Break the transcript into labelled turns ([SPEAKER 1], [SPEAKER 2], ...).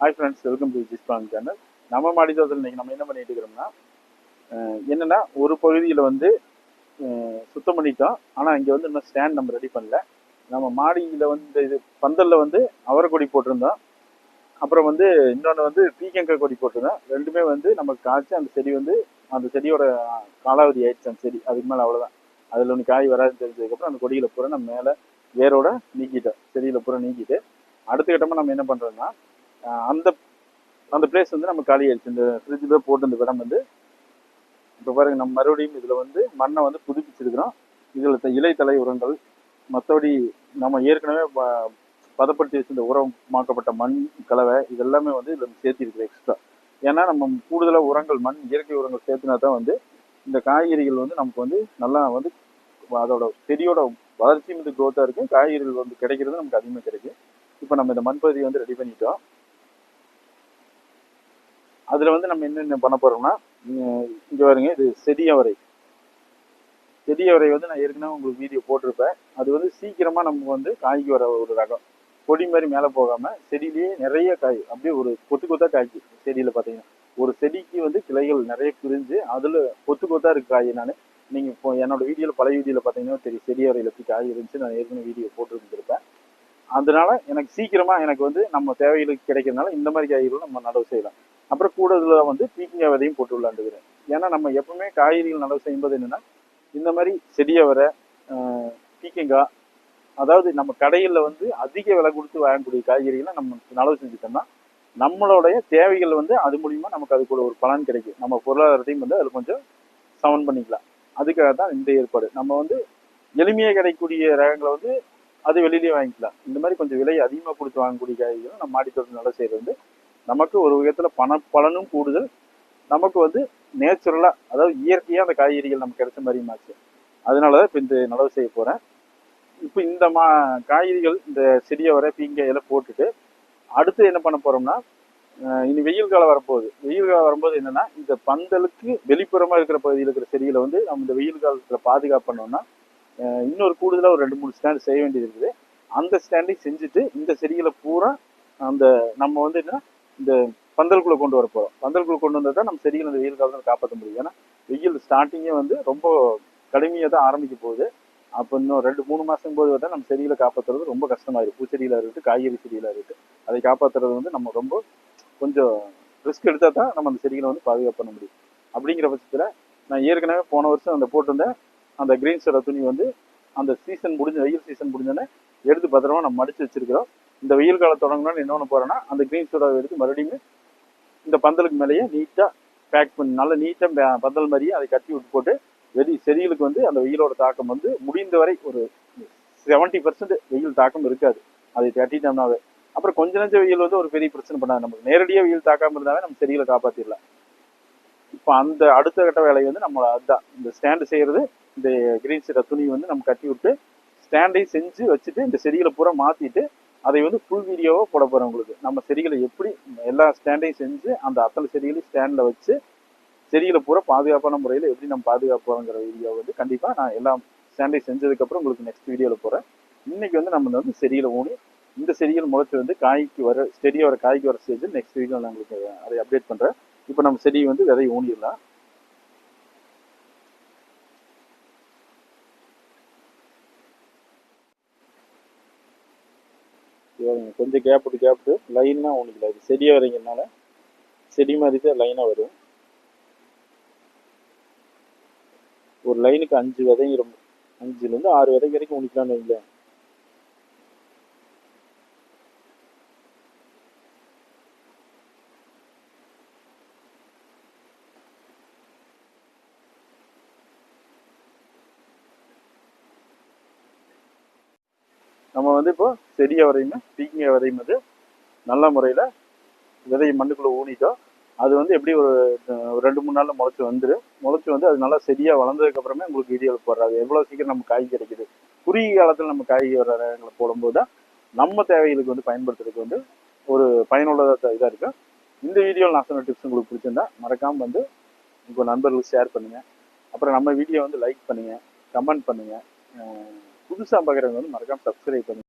[SPEAKER 1] Hi friends welcome to ஜிஸ்பாங் channel நம்ம மாடி தோட்டத்தில் இன்னைக்கு நம்ம என்ன பண்ணிட்டு இருக்கிறோம்னா என்னன்னா ஒரு பகுதியில் வந்து சுத்தம் பண்ணிட்டோம். ஆனால் இங்கே வந்து இன்னும் ஸ்டாண்ட் நம்ம ரெடி பண்ணல. நம்ம மாடியில் வந்து இது பந்தலில் வந்து அவரைக்கொடி போட்டிருந்தோம். அப்புறம் வந்து இன்னொன்று வந்து பீக்கங்காய் கொடி போட்டிருந்தோம். ரெண்டுமே வந்து நமக்கு காய்ச்சி அந்த செடி வந்து அந்த செடியோட காலாவதி ஆயிடுச்சு அந்த செடி. அதுக்கு மேலே அவ்வளோதான் அதில் ஒன்று காய் வராதுன்னு தெரிஞ்சதுக்கப்புறம் அந்த கொடியில் பூரா நம்ம மேலே வேரோட நீக்கிட்டோம். செடியில் பூரா நீக்கிட்டு அடுத்த கட்டமாக நம்ம என்ன பண்ணுறோம்னா அந்த அந்த பிளேஸ் வந்து நம்ம காலி ஆயிடுச்சு. இந்த ஃப்ரிட்ஜில் போட்டு இந்த இடம் வந்து இப்போ பாருங்க நம்ம மறுபடியும் இதில் வந்து மண்ணை வந்து புதுப்பிச்சிருக்கிறோம். இதில் இலை தலை உரங்கள் மற்றபடி நம்ம ஏற்கனவே ப- பதப்படுத்தி வச்சிருந்த உரமாக்கப்பட்ட மண் கலவை இதெல்லாமே வந்து இதில் சேர்த்திருக்கிறோம் எக்ஸ்ட்ரா ஏன்னா நம்ம கூடுதலாக உரங்கள் மண் இயற்கை உரங்கள் சேர்த்துனா தான் வந்து இந்த காய்கறிகள் வந்து நமக்கு வந்து நல்லா வந்து அதோட செடியோட வளர்ச்சியும் வந்து க்ரோத்தாக இருக்கும். காய்கறிகள் வந்து கிடைக்கிறது நமக்கு அதிகமாக கிடைக்கும். இப்போ நம்ம இந்த மண்பகுதியை வந்து ரெடி பண்ணிட்டோம். அதில் வந்து நம்ம என்னென்ன பண்ண போகிறோம்னா இங்கே பாருங்க இது செடியவரை செடியவரை வந்து நான் ஏற்கனவே உங்களுக்கு வீடியோ போட்டிருப்பேன். அது வந்து சீக்கிரமாக நம்ம வந்து காய்க்கு வர ஒரு ரகம். கொடி மாதிரி மேலே போகாமல் செடியிலேயே நிறைய காய் அப்படியே ஒரு கொத்து கொத்தாக காய்க்கு செடியில் பார்த்தீங்கன்னா ஒரு செடிக்கு வந்து கிளைகள் நிறைய பிரிஞ்சு அதில் கொத்து கொத்தாக இருக்குது காய் நான் நீங்கள் இப்போ என்னோட வீடியோவில் பழைய வீடியோவில் பார்த்தீங்கன்னா தெரியும். செடியவரையில் எப்படி காய் இருந்துச்சு நான் ஏற்கனவே வீடியோ போட்டுருந்துருப்பேன். அதனால எனக்கு சீக்கிரமாக எனக்கு வந்து நம்ம தேவைகளுக்கு கிடைக்கிறதுனால இந்த மாதிரி காய்கறிகள் நம்ம நடவு செய்யலாம். அப்புறம் கூடுதலாக வந்து பீக்கிங்க விதையும் போட்டு விளாண்டுக்கிறேன் ஏன்னா நம்ம எப்பவுமே காய்கறிகள் நடவு செய்யும்போது என்னன்னா இந்த மாதிரி செடியை வர பீக்கங்காய் அதாவது நம்ம கடையில் வந்து அதிக விலை கொடுத்து வாங்கக்கூடிய காய்கறிகளை நம்ம நடவு செஞ்சுட்டோம்னா நம்மளுடைய தேவைகள் வந்து அது மூலிமா நமக்கு அதுக்குள்ள ஒரு பலன் கிடைக்கும். நம்ம பொருளாதாரத்தையும் வந்து அதில் கொஞ்சம் சமன் பண்ணிக்கலாம். அதுக்காக தான் இந்த ஏற்பாடு. நம்ம வந்து எளிமையாக கிடைக்கக்கூடிய ரகங்களை வந்து அது வெளியிலேயே வாங்கிக்கலாம். இந்த மாதிரி கொஞ்சம் விலை அதிகமாக கொடுத்து வாங்கக்கூடிய காய்கறிகளும் நம்ம மாடித்தோட்டம் நல்லா செய்கிறது வந்து நமக்கு ஒரு விதத்தில் பண பலனும் கூடுதல். நமக்கு வந்து நேச்சுரலாக அதாவது இயற்கையாக அந்த காய்கறிகள் நமக்கு கிடைச்ச மாதிரியும் ஆச்சு. அதனால தான் இப்போ இந்த நடவு செய்ய போகிறேன் இப்போ இந்த மா காய்கறிகள் இந்த செடியை வர பீங்காயெல்லாம் போட்டுட்டு அடுத்து என்ன பண்ண போகிறோம்னா இனி வெயில் காலம் வரப்போகுது. வெயில் காலம் வரும்போது என்னென்னா இந்த பந்தலுக்கு வெளிப்புறமாக இருக்கிற பகுதியில் இருக்கிற செடிகளை வந்து நம்ம இந்த வெயில் காலத்தில் பாதுகாப்பு பண்ணோம்னா இன்னொரு கூடுதலாக ஒரு ரெண்டு மூணு ஸ்டாண்ட் செய்ய வேண்டியது இருக்குது. அந்த ஸ்டாண்டையும் செஞ்சுட்டு இந்த செடிகளை பூரா அந்த நம்ம வந்து என்ன இந்த பந்தல்குள்ளே கொண்டு வர போகிறோம் பந்தலுக்குள்ள கொண்டு வந்தால் தான் நம்ம செடிகளை அந்த வெயில் காலத்தில் காப்பாற்ற முடியும். ஏன்னா வெயில் ஸ்டார்டிங்கே வந்து ரொம்ப கடுமையாக தான் ஆரம்பிக்க போகுது. அப்போ இன்னும் ரெண்டு மூணு மாதம் போது தான் நம்ம செடிகளை காப்பாற்றுறது ரொம்ப கஷ்டமாயிரும் பூச்செடியில் இருக்கட்டும் காய்கறி செடியில் இருக்கட்டும். அதை காப்பாற்றுறது வந்து நம்ம ரொம்ப கொஞ்சம் ரிஸ்க் எடுத்தால் தான் நம்ம அந்த செடிகளை வந்து பாதுகாப்பு பண்ண முடியும். அப்படிங்கிற பட்சத்தில் நான் ஏற்கனவே போன வருஷம் அந்த போட்டிருந்தேன் அந்த கிரீன் துணி வந்து அந்த சீசன் முடிஞ்ச வெயில் சீசன் முடிஞ்சோடனே எடுத்து பத்திரமா நம்ம மடித்து வச்சிருக்கிறோம். இந்த வெயில் காலம் தொடங்கணும்னு என்ன பண்ண அந்த க்ரீன் சோடாவை எடுத்து மறுபடியும் இந்த பந்தலுக்கு மேலேயே நீட்டாக பேக் பண்ணி நல்லா நீட்டாக பந்தல் மாதிரியே அதை கட்டி விட்டு போட்டு வெறி செடிகளுக்கு வந்து அந்த வெயிலோட தாக்கம் வந்து முடிந்த வரை ஒரு செவன்ட்டி பர்சன்ட் வெயில் தாக்கம் இருக்காது. அதை கட்டிட்டோம்னாவே. அப்புறம் கொஞ்ச நஞ்ச வெயில் வந்து ஒரு பெரிய பிரச்சனை பண்ணாது. நமக்கு நேரடியாக வெயில் தாக்காம இருந்தாவே நம்ம செடிகளை காப்பாற்றிடலாம் இப்போ அந்த அடுத்த கட்ட வேலை வந்து நம்ம அதுதான் இந்த ஸ்டாண்டு செய்கிறது இந்த கிரீன் சீட்டை துணி வந்து நம்ம கட்டி விட்டு ஸ்டாண்டையும் செஞ்சு வச்சுட்டு இந்த செடிகளை பூரா மாற்றிட்டு அதை வந்து ஃபுல் வீடியோவாக போட போகிறேன் உங்களுக்கு. நம்ம செடிகளை எப்படி எல்லா ஸ்டாண்டையும் செஞ்சு அந்த அத்தனை செடிகளையும் ஸ்டாண்டில் வச்சு செடிகளை பூரா பாதுகாப்பான முறையில் எப்படி நம்ம பாதுகாப்போங்கிற வீடியோ வந்து கண்டிப்பாக நான் எல்லாம் ஸ்டாண்டையும் செஞ்சதுக்கப்புறம் உங்களுக்கு நெக்ஸ்ட் வீடியோவில் போகிறேன் இன்றைக்கி வந்து நம்ம வந்து செடிகளை ஊனி இந்த செடிகள் முளைச்சி வந்து காய்க்கு வர செடியை வர காய்க்கு வர ஸ்டேஜில் நெக்ஸ்ட் வீடியோ நான் உங்களுக்கு அதை அப்டேட் பண்ணுறேன் இப்போ நம்ம செடியை வந்து விதை ஊனிடலாம். இவருங்க கொஞ்சம் கேப் விட்டு கேப் விட்டு லைனாக ஊனிக்கல இது செடியாக வரீங்கனால செடி மாதிரி தான் லைனாக வரும். ஒரு லைனுக்கு அஞ்சு விதைங்கிற அஞ்சுலேருந்து ஆறு விதை வரைக்கும் ஊனிக்கலாம்னு வைங்களேன். நம்ம வந்து இப்போ செடியை வரையுமே பீக்கிங்கை வரையும் வந்து நல்ல முறையில் விதையை மண்ணுக்குள்ளே ஊனிட்டோம். அது வந்து எப்படி ஒரு ரெண்டு மூணு நாளில் முளைச்சி வந்துடும் முளைச்சி வந்து அது நல்லா செடியாக வளர்ந்ததுக்கப்புறமே உங்களுக்கு வீடியோவில் போடுறாது எவ்வளோ சீக்கிரம் நம்ம காய் கிடைக்குது. குறுகிய காலத்தில் நம்ம காய் வர ரகங்களை போடும்போது தான் நம்ம தேவைகளுக்கு வந்து பயன்படுத்துறதுக்கு வந்து ஒரு பயனுள்ளதாக இதாக இருக்கும். இந்த வீடியோவில் நான் சொன்ன டிப்ஸ் உங்களுக்கு பிடிச்சிருந்தா மறக்காமல் வந்து உங்கள் நண்பர்களுக்கு ஷேர் பண்ணுங்கள் அப்புறம் நம்ம வீடியோ வந்து லைக் பண்ணுங்கள் கமெண்ட் பண்ணுங்கள் புதுசாக பார்க்குறவங்க வந்து மறக்காமல் சப்ஸ்கிரைப் பண்ணுங்கள்